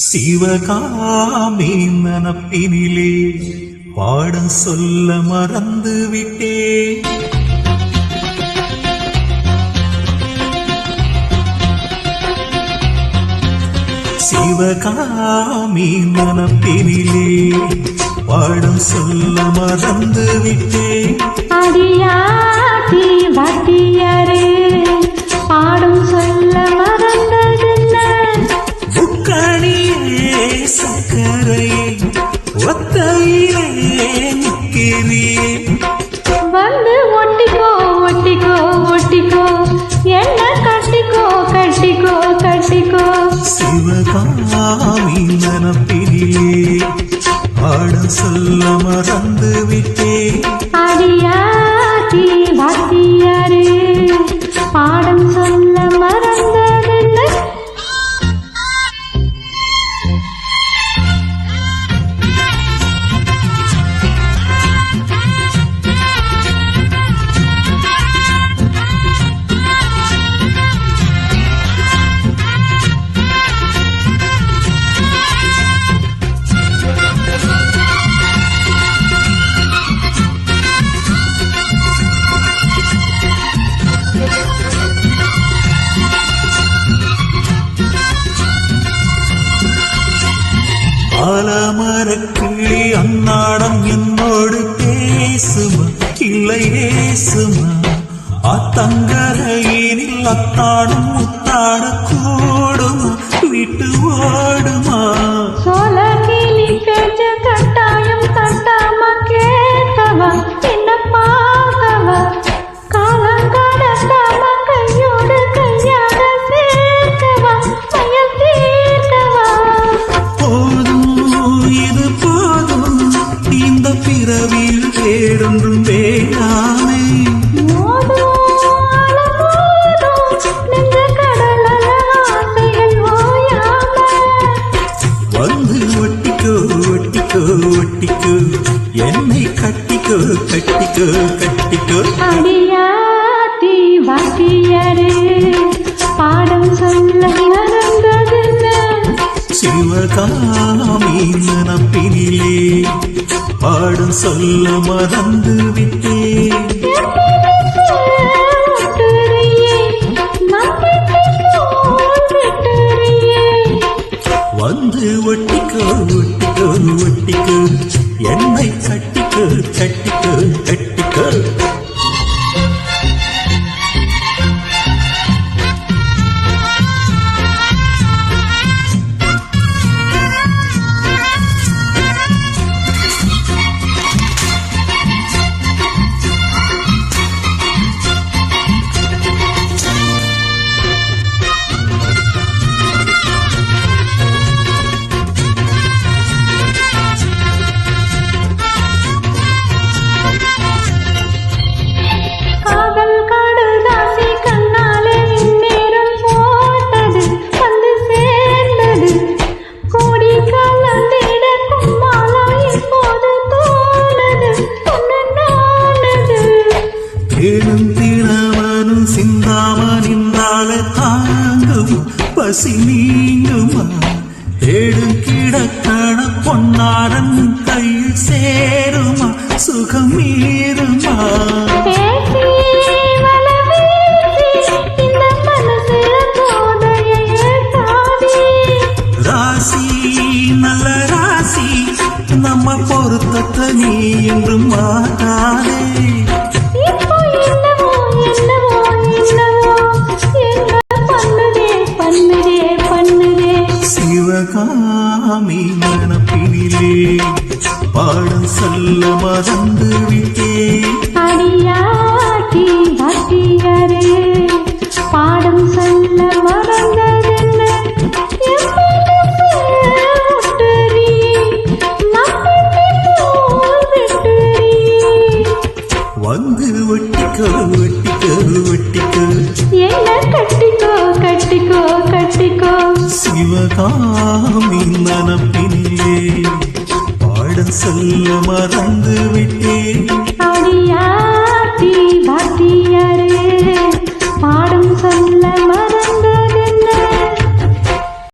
சிவகாமி நனப்பினிலே பாட சொல்ல மறந்து விட்டே சிவகாமி நனப்பினிலே பாடம் சொல்ல மறந்து விட்டே அடியாத்தி வாத்தியாரே சிவகாமி மனப்பிலே பாடம் சொல்ல மறந்து விட்டு நாடம் என்னோடு பேசுமா? இல்லை ஏசுமா அத்தங்கரையினில் அத்தாடும் முத்தாட கூடுமா? விட்டு ஓடுமா? வேறொன்றும் வேணாமே வந்து ஒட்டிக்கோ ஒட்டிக்கோ ஒட்டிக்கோ. என்னை கட்டிக்கோ கட்டிக்கோ கட்டிக்கோ. அடியாத்தி வாத்தியாரே பாடம் சொல்ல சிவகாமி நனப்பினிலே பாடம் சொல்ல மறந்து விட்டே வந்து ஒட்டிக்கோ ஒட்டிக்கோ ஒட்டிக்கோ. என்னை கட்டிக்கோ கட்டிக்கோ கட்டி பசி நீங்குமா? தேடும் கிடக்கண பொன்னாரன் கையில் சேருமா? சுகம் மீறுமா? ராசி நல்ல ராசி நம்ம பொருத்தத்தை நீ என்றும் மாட்டாதே சிவகாமி மனப்பினிலே பாடம் சொல்ல மறந்து விட்டேன். சிவகாமி மனப்பினிலே. பாட சொல்ல மறந்து விட்டு